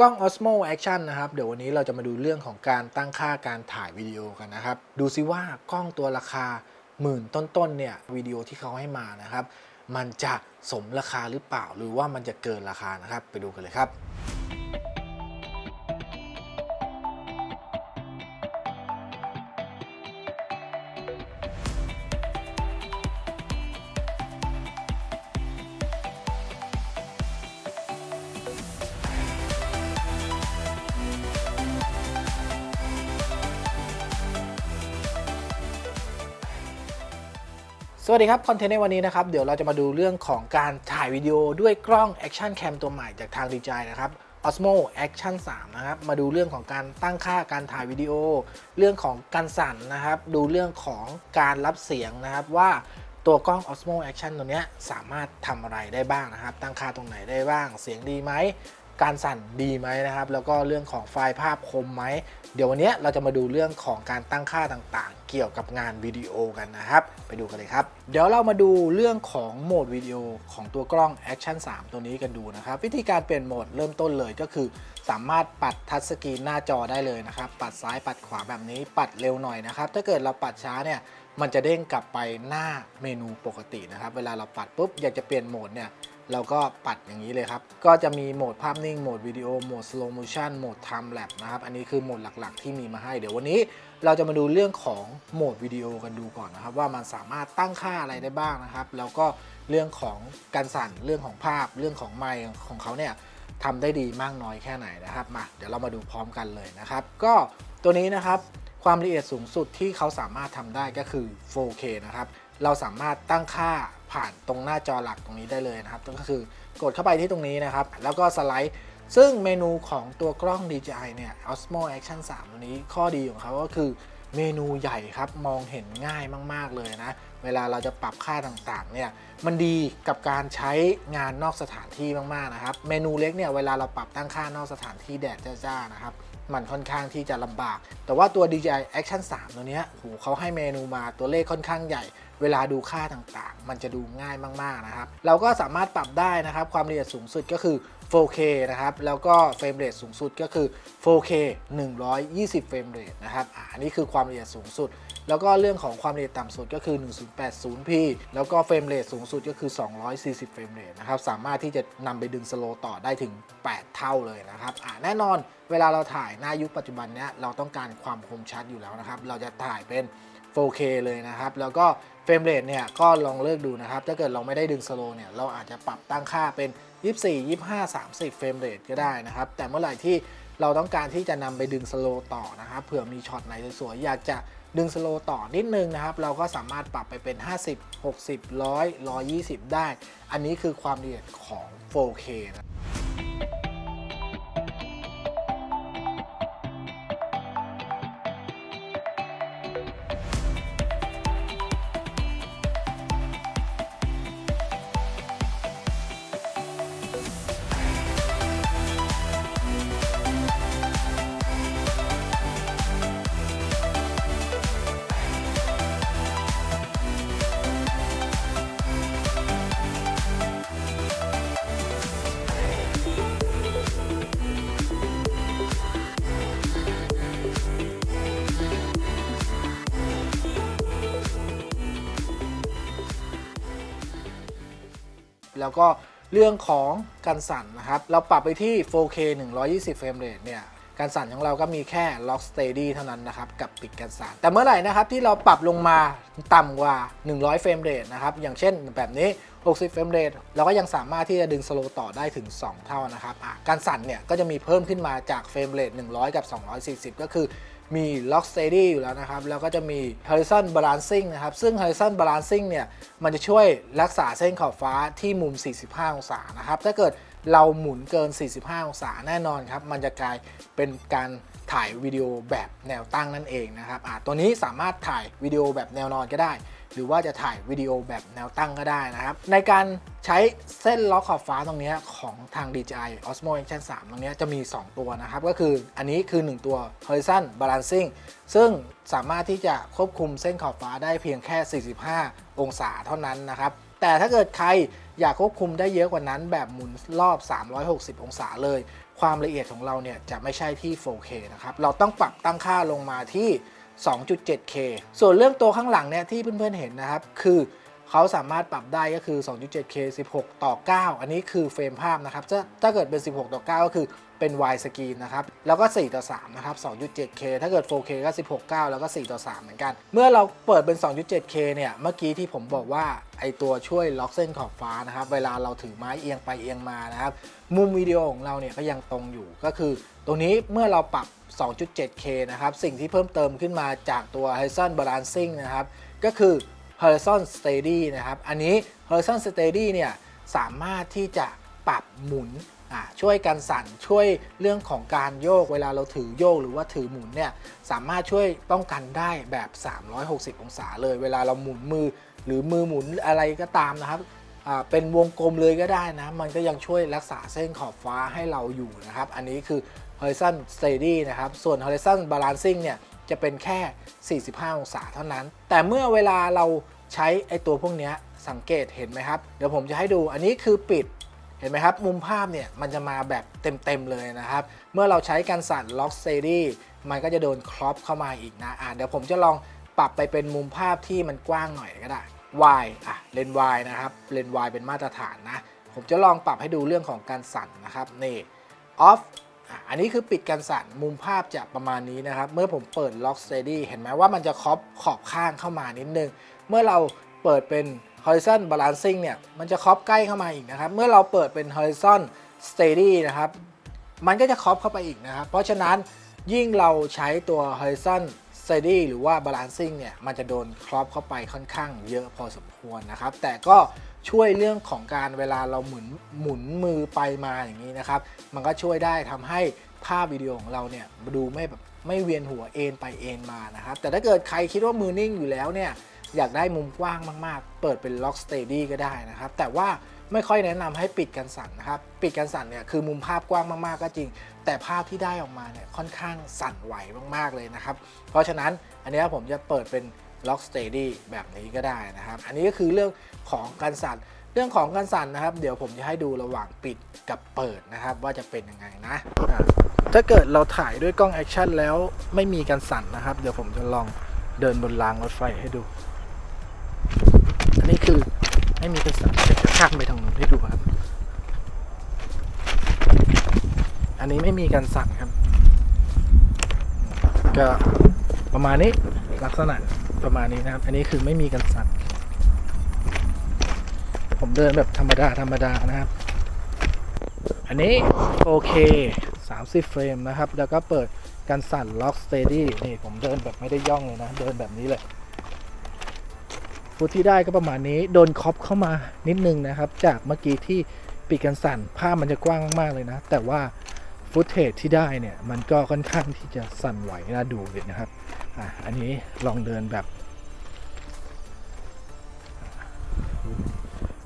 กล้อง Osmo Action นะครับ เดี๋ยววันนี้เราจะมาดูเรื่องของการตั้งค่าการถ่ายวิดีโอกันนะครับ ดูซิว่ากล้องตัวราคาหมื่นต้นๆเนี่ยวิดีโอที่เขาให้มานะครับ มันจะสมราคาหรือเปล่าหรือว่ามันจะเกินราคานะครับ ไปดูกันเลยครับ สวัสดีครับ คอนเทนต์ในวันนี้นะครับ เดี๋ยวเราจะมาดูเรื่องของการถ่ายวิดีโอด้วยกล้อง Action Cam ตัวใหม่จากทาง DJI นะครับ Osmo Action 3 นะครับ มาดูเรื่องของการตั้งค่าการถ่ายวิดีโอ เรื่องของการสั่นนะครับ ดูเรื่องของการรับเสียงนะครับว่าตัวกล้อง Osmo Action ตัวนี้สามารถทำอะไรได้บ้างนะครับ ตั้งค่าตรงไหนได้บ้าง เสียงดีไหม การสั่นดีไหมนะครับ แล้วก็เรื่องของไฟล์ภาพคมไหม เดี๋ยววันนี้เราจะมาดูเรื่องของการตั้งค่าต่างๆ เกี่ยวกับงานวิดีโอกันนะครับ ไปดูกันเลยครับ เดี๋ยวเรามาดูเรื่องของโหมดวิดีโอของตัวกล้อง Action 3 ตัวนี้กันดูนะครับ วิธีการเปลี่ยนโหมดเริ่มต้นเลยก็คือ สามารถปัดทัชสกรีนหน้าจอได้เลยนะครับ ปัดซ้ายปัดขวาแบบนี้ ปัดเร็วหน่อยนะครับ ถ้าเกิดเราปัดช้าเนี่ย มันจะเด้งกลับไปหน้าเมนูปกตินะครับ เวลาเราปัดปุ๊บอยากจะเปลี่ยนโหมดเนี่ย เราก็ปัดอย่างนี้เลยครับ ก็จะมีโหมดภาพนิ่ง โหมดวิดีโอ โหมด slow motion โหมด time lapse นะครับ อันนี้คือโหมดหลักๆ ที่มีมาให้ เดี๋ยววันนี้เราจะมาดูเรื่องของโหมดวิดีโอกันดูก่อนนะครับ ว่ามันสามารถตั้งค่าอะไรได้บ้างนะครับ แล้วก็เรื่องของการสั่น เรื่องของภาพ เรื่องของไมค์ของเขาเนี่ยทำได้ดีมากน้อยแค่ไหนนะครับ มา เดี๋ยวเรามาดูพร้อมกันเลยนะครับ ก็ตัวนี้นะครับ ความละเอียดสูงสุดที่เขาสามารถทำได้ก็คือ 4K นะครับ เราสามารถตั้งค่า ผ่านตรงหน้าจอหลักตรงนี้ได้เลยนะครับก็คือกดเข้าไปที่ตรงนี้นะครับ แล้วก็สไลด์ ซึ่งเมนูของตัวกล้อง DJI เนี่ย Osmo Action 3 ตัวนี้ข้อดีของเขาก็คือเมนูใหญ่ครับ มองเห็นง่ายมาก ๆ เลยนะ เวลาเราจะปรับค่าต่างๆเนี่ยมันดีกับการใช้งานนอกสถานที่มาก ๆ นะครับ เมนูเล็กเนี่ยเวลาเราปรับตั้งค่านอกสถานที่แดดจ้าๆนะครับ มันค่อนข้างที่จะลำบาก แต่ว่าตัว DJI Action 3 ตัวเนี้ยโหเขาให้เมนูมาตัวเลขค่อนข้างใหญ่ เวลาดูค่าต่างๆ มันจะดูง่ายมากๆนะครับ เราก็สามารถปรับได้นะครับ ความละเอียดสูงสุดก็คือ 4K นะครับ แล้วก็เฟรมเรทสูงสุดก็คือ 4K 120 เฟรมเรทนะครับอันนี้คือความละเอียดสูงสุด แล้วก็เรื่องของความเอียดต่ำสุดก็คือ 1080p แล้วก็เฟรมเรทสูงสุดก็คือ 240 เฟรมเรทนะครับ สามารถที่จะนำไปดึงสโลต่อได้ถึง 8 เท่าเลยนะครับอ่าแน่นอนเวลาเราถ่ายหน้ายุคปัจจุบันเนี้ยเราต้องการความคมชัดอยู่แล้วนะครับ เราจะถ่ายเป็น 4K เลยนะครับ แล้วก็เฟรมเรทเนี่ยก็ลองเลือกดูนะครับ ถ้าเกิดเราไม่ได้ดึงสโลว์เนี่ย เราอาจจะปรับตั้งค่าเป็น 24 25 30 เฟรมเรทก็ได้นะครับ แต่เมื่อไหร่ที่เราต้องการที่จะนำไปดึงสโลต่อนะครับ เผื่อมีช็อตไหนสวยๆ อยากจะ ดึงสโลต่อนิดนึงนะครับ เราก็สามารถปรับไปเป็น 50 60 100 120 ได้ อันนี้คือความละเอียดของ 4K นะ แล้วก็เรื่องของการสั่นนะครับ เราปรับไปที่ 4K 120 เฟรมเรทเนี่ยการสั่นของเราก็มีแค่ Lock Steady เท่านั้นนะครับ กับปิดการสั่นแต่เมื่อไหร่นะครับที่เราปรับลงมาต่ำกว่า 100 เฟรมเรทนะครับ อย่างเช่นแบบนี้ 60 เฟรมเรทเราก็ยังสามารถที่จะดึงสโลว์ต่อได้ถึง 2 เท่านะครับการสั่นเนี่ยก็จะมีเพิ่มขึ้นมาจากเฟรมเรท100 กับ 240 ก็คือ มี Lock Steady อยู่แล้วนะครับ แล้วก็จะมี Horizon Balancing นะครับ ซึ่ง Horizon Balancing เนี่ย มันจะช่วยรักษาเส้นขอบฟ้าที่มุม 45 องศานะครับ ถ้าเกิดเราหมุนเกิน 45 องศาแน่นอนครับ มันจะกลายเป็นการถ่ายวิดีโอแบบแนวตั้งนั่นเองนะครับอะตัวนี้สามารถถ่ายวิดีโอแบบแนวนอนก็ได้ หรือว่าจะถ่ายวิดีโอแบบแนวตั้งก็ได้นะครับ ในการใช้เส้นล็อกขอบฟ้าตรงนี้ของทาง DJI Osmo Action 3 ตรงนี้จะมี 2 ตัวนะครับ ก็คืออันนี้คือ 1 ตัว Horizon Balancing ซึ่งสามารถที่จะควบคุมเส้นขอบฟ้าได้เพียงแค่ 45 องศาเท่านั้นนะครับแต่ถ้าเกิดใครอยากควบคุมได้เยอะกว่านั้นแบบหมุนรอบ 360 องศาเลย ความละเอียดของเราเนี่ยจะไม่ใช่ที่ 4K นะครับ เราต้องปรับตั้งค่าลงมาที่ 2.7K ส่วนเรื่องตัวข้างหลังเนี่ยที่เพื่อนๆเห็นนะครับ คือเขาสามารถปรับได้ก็คือ 2.7K 16 ต่อ 9 อันนี้คือเฟรมภาพนะครับถ้าถ้าเกิดเป็น 16 ต่อ 9 ก็คือเป็น wide screen นะครับ แล้วก็ 4 ต่อ 3 นะครับ 2.7K ถ้าเกิด 4K ก็ 16 9 แล้วก็ 4 ต่อ 3 เหมือนกัน เมื่อเราเปิดเป็น 2.7K เนี่ย เมื่อกี้ที่ผมบอกว่าไอตัวช่วยล็อกเส้นขอบฟ้านะครับ เวลาเราถือไม้เอียงไปเอียงมานะครับ มุมวิดีโอของเราเนี่ยก็ยังตรงอยู่ ก็คือ ตรงนี้เมื่อเราปรับ 2.7K นะครับ สิ่งที่เพิ่มเติมขึ้นมาจากตัว Horizon Balancing นะครับ ก็คือ Horizon Steady นะครับ อันนี้ Horizon Steady เนี่ยสามารถที่จะปรับหมุนช่วยกันสั่นช่วยเรื่องของการโยกเวลาเราถือโยกหรือว่าถือหมุนเนี่ยสามารถช่วยป้องกันได้แบบ 360 องศาเลย เวลาเราหมุนมือหรือมือหมุนอะไรก็ตามนะครับเป็นวงกลมเลยก็ได้นะ มันก็ยังช่วยรักษาเส้นขอบฟ้าให้เราอยู่นะครับ อันนี้คือ Horizon Steady นะครับ ส่วน Horizon Balancing เนี่ยจะเป็นแค่ 45 องศาเท่านั้น แต่เมื่อเวลาเราใช้ไอตัวพวกนี้สังเกตเห็นไหมครับ เดี๋ยวผมจะให้ดูอันนี้คือปิดเห็นไหมครับ มุมภาพเนี่ยมันจะมาแบบเต็ม ๆ เลยนะครับ เมื่อเราใช้การสั่น Lock Steady มันก็จะโดนครอปเข้ามาอีกนะอะเดี๋ยวผมจะลองปรับไปเป็นมุมภาพที่มันกว้างหน่อยก็ได้ Y อะเลน Y นะครับ เลน Y เป็นมาตรฐานนะ ผมจะลองปรับให้ดูเรื่องของการสั่นนะครับ นี่ off อันนี้คือปิดการสั่นมุมภาพจะประมาณนี้นะครับ เมื่อผมเปิด Lock Steady เห็นไหมว่ามันจะครอบขอบข้างเข้ามานิดนึง เมื่อเราเปิดเป็น Horizon Balancing เนี่ย มันจะครอบใกล้เข้ามาอีกนะครับ เมื่อเราเปิดเป็น Horizon Steady นะครับ มันก็จะครอบเข้าไปอีกนะครับ เพราะฉะนั้นยิ่งเราใช้ตัว Horizon Steady หรือว่า Balancing เนี่ย มันจะโดนครอบเข้าไปค่อนข้างเยอะพอสมควรนะครับ แต่ก็ ช่วยเรื่องของการเวลาเราหมุนหมุนมือไปมาอย่างนี้นะครับ มันก็ช่วยได้ทำให้ภาพวิดีโอของเราเนี่ยดูไม่แบบไม่เวียนหัวเอ็นไปเอ็นมานะครับ แต่ถ้าเกิดใครคิดว่ามือนิ่งอยู่แล้วเนี่ยอยากได้มุมกว้างมาก ๆ เปิดเป็น Lock Steady ก็ได้นะครับ แต่ว่าไม่ค่อยแนะนำให้ปิดกันสั่นนะครับ ปิดกันสั่นเนี่ยคือมุมภาพกว้างมาก ๆ ก็จริง แต่ภาพที่ได้ออกมาเนี่ยค่อนข้างสั่นไหวมาก ๆ เลยนะครับ เพราะฉะนั้นอันนี้ผมจะเปิดเป็น Lock Steady แบบนี้ก็ได้นะครับ อันนี้ก็คือเรื่อง ของการสั่น เรื่องของการสั่นนะครับ เดี๋ยวผมจะให้ดูระหว่างปิดกับเปิดนะครับ ว่าจะเป็นยังไงนะ ถ้าเกิดเราถ่ายด้วยกล้องแอคชั่นแล้วไม่มีการสั่นนะครับ เดี๋ยวผมจะลองเดินบนรางรถไฟให้ดู อันนี้คือไม่มีกระสันเดี๋ยวจะข้ามไปทางนู้นให้ดูครับ อันนี้ไม่มีการสั่นครับ ก็ประมาณนี้ลักษณะประมาณนี้นะครับ อันนี้คือไม่มีการสั่น ผมเดินแบบธรรมดาธรรมดานะครับ อันนี้โอเค30 เฟรมนะครับ แล้วก็เปิดการสั่น Lock Steady นี่ผมเดินแบบไม่ได้ย่องเลยนะ เดินแบบนี้เลยฟุตที่ได้ก็ประมาณนี้ โดนคอปเข้ามานิดนึงนะครับ จากเมื่อกี้ที่ปิดกันสั่นภาพมันจะกว้างมากเลยนะ แต่ว่าฟุตเทจที่ได้เนี่ย มันก็ค่อนข้างที่จะสั่นไหวน่าดูเลยนะครับ อะ อันนี้ลองเดินแบบ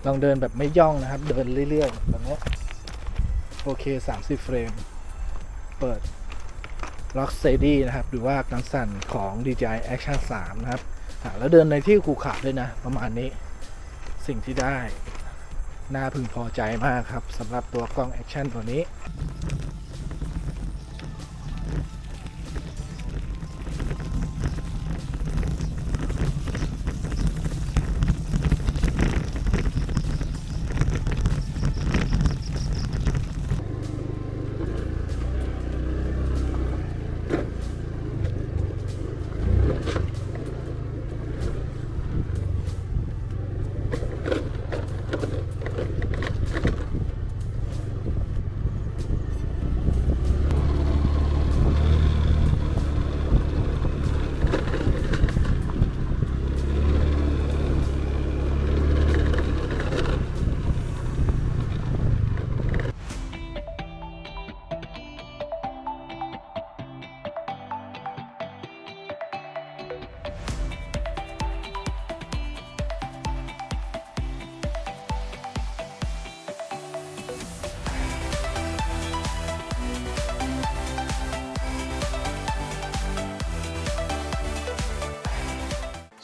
ลองเดินแบบไม่ย่องนะครับ เดินเรื่อยๆแบบนี้โอเค 30 เฟรม เปิด Lock Steady นะครับ หรือว่าการสั่นของ DJI Action 3 นะครับ แล้วเดินในที่ขูขาด้วยนะ ประมาณนี้สิ่งที่ได้ น่าพึงพอใจมากครับสำหรับตัวกล้องแอคชั่นตัวนี้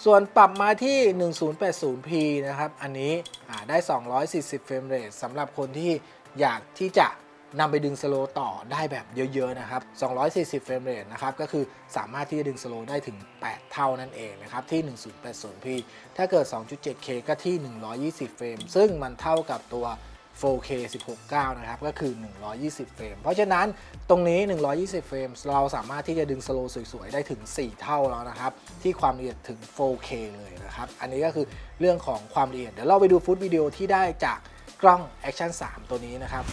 ส่วนปรับมาที่ 1080p นะครับ อันนี้ได้ 240 เฟรมเรทสำหรับคนที่อยากที่จะนำไปดึงสโลว์ต่อได้แบบเยอะ ๆ นะครับ 240 เฟรมเรทนะครับ ก็คือสามารถที่จะดึงสโลว์ได้ถึง 8 เท่านั่นเองนะครับ ที่ 1080p ถ้าเกิด 2.7k ก็ที่ 120 เฟรม ซึ่งมันเท่ากับตัว 4K 16.9 นะครับ ก็คือ 120 เฟรม เพราะฉะนั้นตรงนี้ 120 เฟรม เราสามารถที่จะดึงสโลว์สวยๆ ได้ถึง 4 เท่าแล้วนะครับ ที่ความละเอียดถึง 4K เลยนะครับ อันนี้ก็คือเรื่องของความละเอียด เดี๋ยวเราไปดูฟุตวิดีโอที่ได้จากกล้อง Action 3 ตัวนี้นะครับ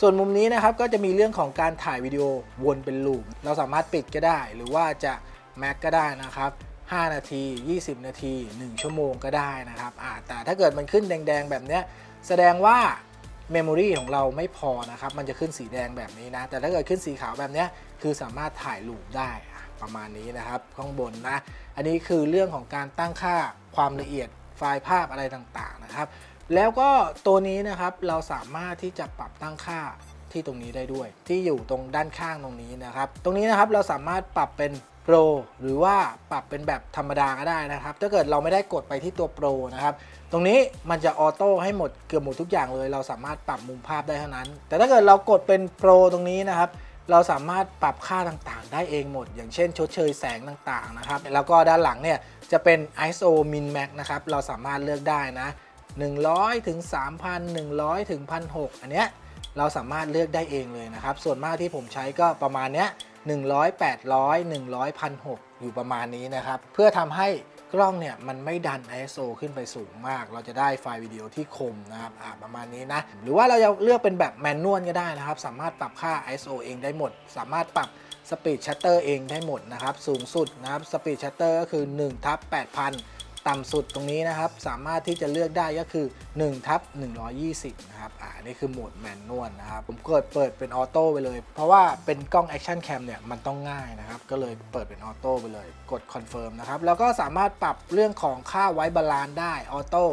ส่วนมุมนี้นะครับก็จะมีเรื่องของการถ่ายวิดีโอวนเป็นลูปเราสามารถปิดก็ได้ หรือว่าจะแม็กก็ได้นะครับ 5 นาที 20 นาที 1 ชั่วโมงก็ได้นะครับแต่ถ้าเกิดมันขึ้นแดง ๆ แบบนี้แสดงว่าเมมโมรีของเราไม่พอนะครับ มันจะขึ้นสีแดงแบบนี้นะ แต่ถ้าเกิดขึ้นสีขาวแบบนี้คือสามารถถ่ายลูปได้ประมาณนี้นะครับ ข้างบนนะ อันนี้คือเรื่องของการตั้งค่าความละเอียดไฟล์ภาพอะไรต่างๆนะครับ แล้วก็ตัวนี้นะครับเราสามารถที่จะปรับตั้งค่าที่ตรงนี้ได้ด้วย ที่อยู่ตรงด้านข้างตรงนี้นะครับ ตรงนี้นะครับเราสามารถปรับเป็นโปรหรือว่าปรับเป็นแบบธรรมดาก็ได้นะครับ ถ้าเกิดเราไม่ได้กดไปที่ตัวโปรนะครับ ตรงนี้มันจะออโต้ให้หมดเกือบหมดทุกอย่างเลย เราสามารถปรับมุมภาพได้เท่านั้น แต่ถ้าเกิดเรากดเป็นโปรตรงนี้นะครับ เราสามารถปรับค่าต่างๆ ได้เองหมด อย่างเช่น ชดเชยแสงต่างๆนะครับ แล้วก็ด้านหลังเนี่ยจะเป็น ISO min max นะครับ เราสามารถเลือกได้นะ 100 ถึง 3,000 100 ถึง 1,600 อันเนี้ยเราสามารถเลือกได้เองเลยนะครับ ส่วนมากที่ผมใช้ก็ประมาณเนี้ย100 800 100 1,600 อยู่ประมาณนี้นะครับ เพื่อทำให้กล้องเนี่ยมันไม่ดัน ISO ขึ้นไปสูงมาก เราจะได้ไฟล์วิดีโอที่คมนะครับอ่าประมาณนี้นะ หรือว่าเราจะเลือกเป็นแบบแมนนวลก็ได้นะครับ สามารถปรับค่า ISO เองได้หมด สามารถปรับสปีดชัตเตอร์เองได้หมดนะครับ สูงสุดนะครับสปีดชัตเตอร์ก็คือ1ทับ8,000 ต่ำสุดตรงนี้นะครับ สามารถที่จะเลือกได้ก็คือ1ทับ120 นะครับ อ่า นี่คือโหมดแมนนวลนะครับ ผมเกิดเปิดเป็นออโต้ไปเลย เพราะว่าเป็นกล้องแอคชั่นแคมเนี่ย มันต้องง่ายนะครับ ก็เลยเปิดเป็นออโต้ไปเลย กดคอนเฟิร์มนะครับ แล้วก็สามารถปรับเรื่องของค่าไว้บาลานซ์ได้ออโต้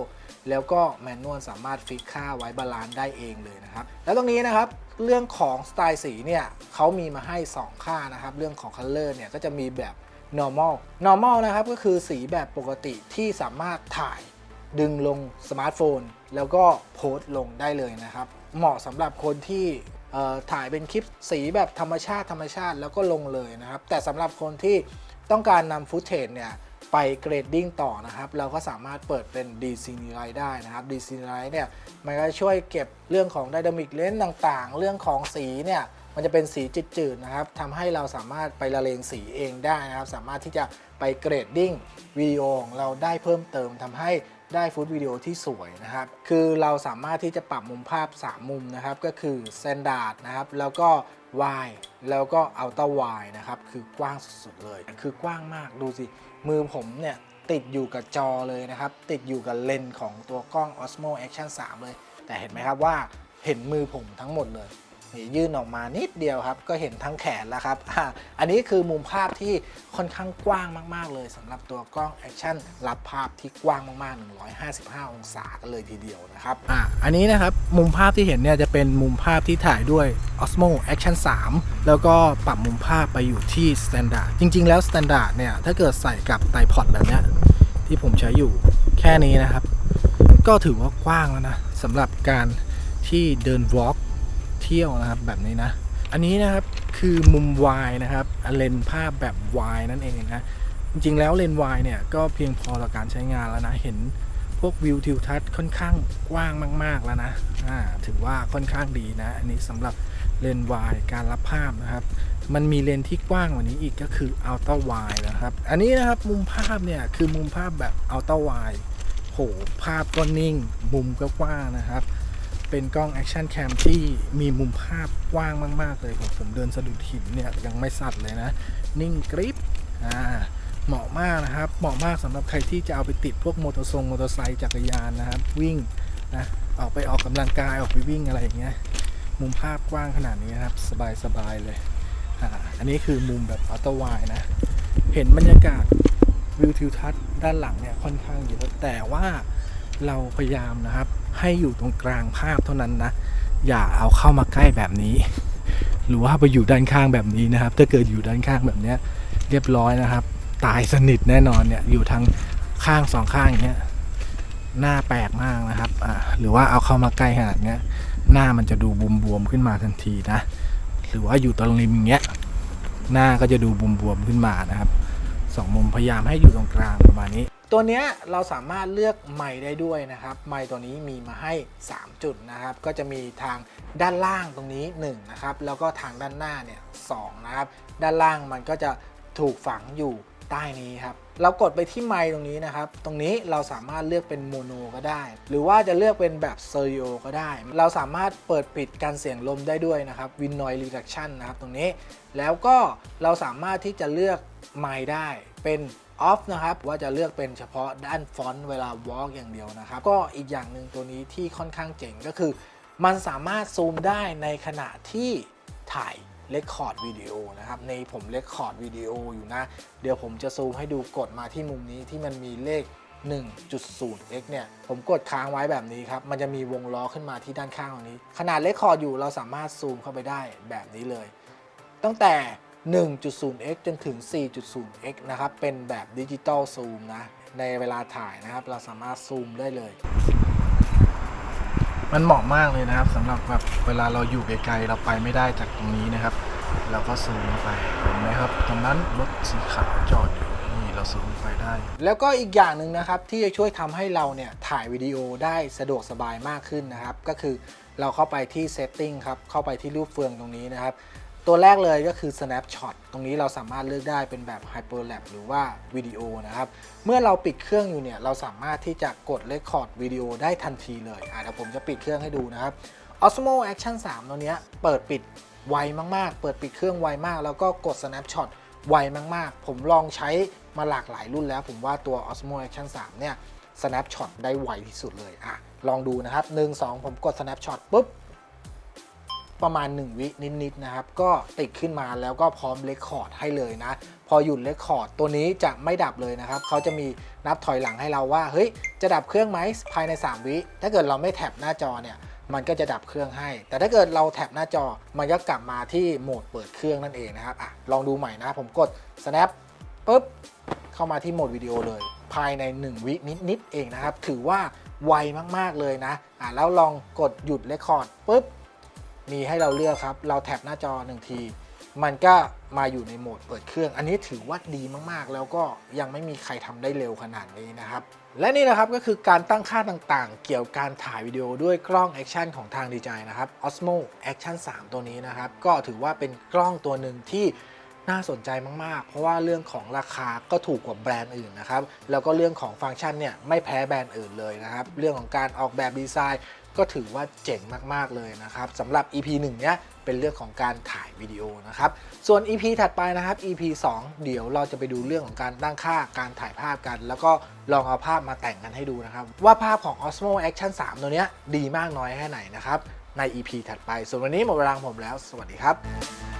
แล้วก็แมนนวลสามารถฟิกค่าไว้บาลานซ์ได้เองเลยนะครับ แล้วตรงนี้นะครับเรื่องของสไตล์สีเนี่ยเขามีมาให้ 2 ค่านะครับ เรื่องของ color เนี่ยก็จะมีแบบ normal normal นะครับก็คือสีแบบปกติที่สามารถถ่ายดึงลงสมาร์ทโฟน แล้วก็โพสต์ลงได้เลยนะครับ เหมาะสำหรับคนที่ถ่ายเป็นคลิปสีแบบธรรมชาติธรรมชาติแล้วก็ลงเลยนะครับ แต่สำหรับคนที่ต้องการนำฟุตเทจเนี่ยไปเกรดดิ้งต่อนะครับ เราก็สามารถเปิดเป็น d c n i ได้นะครับ d c n i เนี่ยมันก็ช่วยเก็บเรื่องของ Dynamic Range ต่างๆ เรื่องของสีเนี่ย มันจะเป็นสีจืดๆนะครับทำให้เราสามารถไปละเลงสีเองได้นะครับ สามารถที่จะไปเกรดดิ้งวิดีโอของเราได้เพิ่มเติมทำให้ได้ฟุตวิดีโอที่สวยนะครับ คือเราสามารถที่จะปรับมุมภาพ 3 มุมนะครับ ก็คือ Standard นะครับ แล้วก็ Wide แล้วก็ Ultra Wide นะครับ คือกว้างสุดๆเลย คือกว้างมาก ดูสิ มือผมเนี่ยติดอยู่กับจอเลยนะครับ ติดอยู่กับเลนส์ของตัวกล้อง Osmo Action 3 เลย แต่เห็นไหมครับว่าเห็นมือผมทั้งหมดเลย นี่ยื่นออกมานิดเดียวครับ ก็เห็นทั้งแขนแล้วครับออันนี้คือมุมภาพที่ค่อนข้างกว้างมาก ๆ เลยสำหรับตัวกล้องแอคชั่นรับภาพที่กว้างมากๆ 155 องศากันเลยทีเดียวนะครับอ่าอันนี้นะครับมุมภาพที่เห็นเนี่ยจะเป็นมุมภาพที่ถ่ายด้วย Osmo Action 3 แล้วก็ปรับมุมภาพไปอยู่ที่ Standard จริง ๆ แล้ว Standard เนี่ยถ้าเกิดใส่กับไตพอดแบบเนี้ยที่ผมใช้อยู่แค่นี้นะครับ ก็ถือว่ากว้างแล้วนะสำหรับการที่เดินวอล์ก เที่ยวนะครับแบบนี้นะ อันนี้นะครับคือมุมวายนะครับเลนภาพแบบวายนั่นเองนะจริงๆแล้วเลนวายเนี่ยก็เพียงพอต่อการใช้งานแล้วนะเห็นพวกวิวทิวทัศน์ค่อนข้างกว้างมาก ๆแล้วนะอ่าถือว่าค่อนข้างดีนะ อันนี้สำหรับเลนวายการรับภาพนะครับ มันมีเลนที่กว้างกว่านี้อีกก็คืออัลตร้าไวนะครับ อันนี้นะครับมุมภาพเนี่ยคือมุมภาพแบบอัลตร้าไวโหภาพก็นิ่ง มุมก็กว้างนะครับ เป็นกล้องแอคชั่นแคมที่มีมุมภาพกว้างมากๆเลยผมผมเดินสะดุดหินเนี่ยยังไม่สั่นเลยนะ นิ่งกริปอ่าเหมาะมากนะครับ เหมาะมากสำหรับใครที่จะเอาไปติดพวกมอเตอร์ทรงมอเตอร์ไซค์จักรยานนะครับ วิ่งนะออกไปออกกำลังกายออกไปวิ่งอะไรอย่างเงี้ยมุมภาพกว้างขนาดนี้นะครับ สบายสบายๆเลยอ่าอันนี้คือมุมแบบอัลตร้าไวนะ เห็นบรรยากาศวิวทิวทัศน์ด้านหลังเนี่ยค่อนข้างเยอะแต่ว่าเราพยายามนะครับ ให้อยู่ตรงกลางภาพเท่านั้นนะ อย่าเอาเข้ามาใกล้แบบนี้ หรือว่าไปอยู่ด้านข้างแบบนี้นะครับ ถ้าเกิดอยู่ด้านข้างแบบเนี้ย เรียบร้อยนะครับ ตายสนิทแน่นอนเนี่ยอยู่ทางข้างสองข้างอย่างเงี้ยหน้าแปลกมากนะครับอ่าหรือว่าเอาเข้ามาใกล้ขนาดเนี้ยหน้ามันจะดูบวมๆขึ้นมาทันทีนะ หรือว่าอยู่ตรงริมอย่างเงี้ยหน้าก็จะดูบวมๆขึ้นมานะครับสองมุมพยายามให้อยู่ตรงกลางประมาณนี้ ตัวเนี้ยเราสามารถเลือกไมค์ได้ด้วยนะครับ ไมค์ตัวนี้มีมาให้ 3 จุดนะครับ ก็จะมีทางด้านล่างตรงนี้1นะครับ แล้วก็ทางด้านหน้าเนี่ยสนะครับ ด้านล่างมันก็จะถูกฝังอยู่ใต้นี้ครับ เรากดไปที่ไมค์ตรงนี้นะครับ ตรงนี้เราสามารถเลือกเป็นโมโนก็ได้ หรือว่าจะเลือกเป็นแบบเตอริโอก็ได้ เราสามารถเปิดปิดการเสียงลมได้ด้วยนะครับ Win Noise Reduction นะครับตรงนี้ แล้วก็เราสามารถที่จะเลือกไมค์ได้เป็น ออฟนะครับว่าจะเลือกเป็นเฉพาะด้านฟอนต์เวลาวอล์กอย่างเดียวนะครับ ก็อีกอย่างหนึ่งตัวนี้ที่ค่อนข้างเจ๋งก็คือ มันสามารถซูมได้ในขณะที่ถ่ายเลคคอร์ดวิดีโอนะครับ ในผมเลคคอร์ดวิดีโออยู่นะ เดี๋ยวผมจะซูมให้ดูกดมาที่มุมนี้ที่มันมีเลข 1.0x เนี่ย ผมกดค้างไว้แบบนี้ครับ มันจะมีวงล้อขึ้นมาที่ด้านข้างตรงนี้ ขนาดเลคคอร์ดอยู่เราสามารถซูมเข้าไปได้แบบนี้เลย ตั้งแต่ 1.0x จนถึง 4.0x นะครับ เป็นแบบดิจิตอลซูมนะ ในเวลาถ่ายนะครับ เราสามารถซูมได้เลย มันเหมาะมากเลยนะครับสำหรับแบบเวลาเราอยู่ไกลๆ เราไปไม่ได้จากตรงนี้นะครับ เราก็ซูมไปเห็นไหมครับ ตรงนั้นรถสีขาวจอดอยู่นี่เราซูมไปได้ แล้วก็อีกอย่างหนึ่งนะครับ ที่จะช่วยทำให้เราเนี่ยถ่ายวิดีโอได้สะดวกสบายมากขึ้นนะครับ ก็คือเราเข้าไปที่ setting ครับ เข้าไปที่รูปเฟืองตรงนี้นะครับ ตัวแรกเลยก็คือ snapshot ตรงนี้เราสามารถเลือกได้เป็นแบบ hyperlapse หรือว่าวิดีโอนะครับ เมื่อเราปิดเครื่องอยู่เนี่ย เราสามารถที่จะกด record วิดีโอได้ทันทีเลยอะเดี๋ยวผมจะปิดเครื่องให้ดูนะครับ Osmo Action 3 ตัวเนี้ยเปิดปิดไวมากๆ เปิดปิดเครื่องไวมาก แล้วก็กด snapshot ไวมากๆ ผมลองใช้มาหลากหลายรุ่นแล้ว ผมว่าตัว Osmo Action 3 เนี่ย snapshot ได้ไวที่สุดเลยอะลองดูนะครับ 1 2 ผมกด snapshot ปุ๊บ ประมาณ 1 วินิดๆนะครับ ก็ติดขึ้นมาแล้วก็พร้อมเลคคอร์ดให้เลยนะ พอหยุดเลคคอร์ดตัวนี้จะไม่ดับเลยนะครับ เขาจะมีนับถอยหลังให้เราว่า เฮ้ย จะดับเครื่องไหมภายใน 3 วิ ถ้าเกิดเราไม่แท็บหน้าจอเนี่ย มันก็จะดับเครื่องให้ แต่ถ้าเกิดเราแท็บหน้าจอ มันก็กลับมาที่โหมดเปิดเครื่องนั่นเองนะครับอะลองดูใหม่นะ ผมกด snap ปุ๊บ เข้ามาที่โหมดวิดีโอเลย ภายใน 1 วินิดๆเองนะครับ ถือว่าไวมากๆเลยนะอะแล้วลองกดหยุดเลคคอร์ดปุ๊บ มีให้เราเลือกครับ เราแท็บหน้าจอหนึ่งที มันก็มาอยู่ในโหมดเปิดเครื่อง อันนี้ถือว่าดีมากๆ แล้วก็ยังไม่มีใครทำได้เร็วขนาดนี้นะครับ และนี่นะครับก็คือการตั้งค่าต่างๆ เกี่ยวกับการถ่ายวิดีโอด้วยกล้องแอคชั่นของทาง DJI นะครับ Osmo Action 3 ตัวนี้นะครับ ก็ถือว่าเป็นกล้องตัวหนึ่งที่น่าสนใจมาก ๆ เพราะว่าเรื่องของราคาก็ถูกกว่าแบรนด์อื่นนะครับ แล้วก็เรื่องของฟังก์ชันเนี่ยไม่แพ้แบรนด์อื่นเลยนะครับ เรื่องของการออกแบบดีไซน์ ก็ถือว่าเจ๋งมากๆเลยนะครับสำหรับ EP 1เนี้ยเป็นเรื่องของการถ่ายวิดีโอนะครับ ส่วน EP ถัดไปนะครับ EP 2 เดี๋ยวเราจะไปดูเรื่องของการตั้งค่าการถ่ายภาพกัน แล้วก็ลองเอาภาพมาแต่งกันให้ดูนะครับ ว่าภาพของ Osmo Action 3 ตัวเนี้ยดีมากน้อยแค่ไหนนะครับ ใน EP ถัดไป ส่วนวันนี้หมดเวลาของผมแล้ว สวัสดีครับ